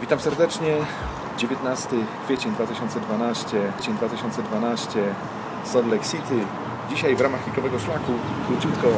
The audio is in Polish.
Witam serdecznie. 19 kwiecień 2012, kwiecień 2012, Salt Lake City. Dzisiaj w ramach kikowego szlaku króciutko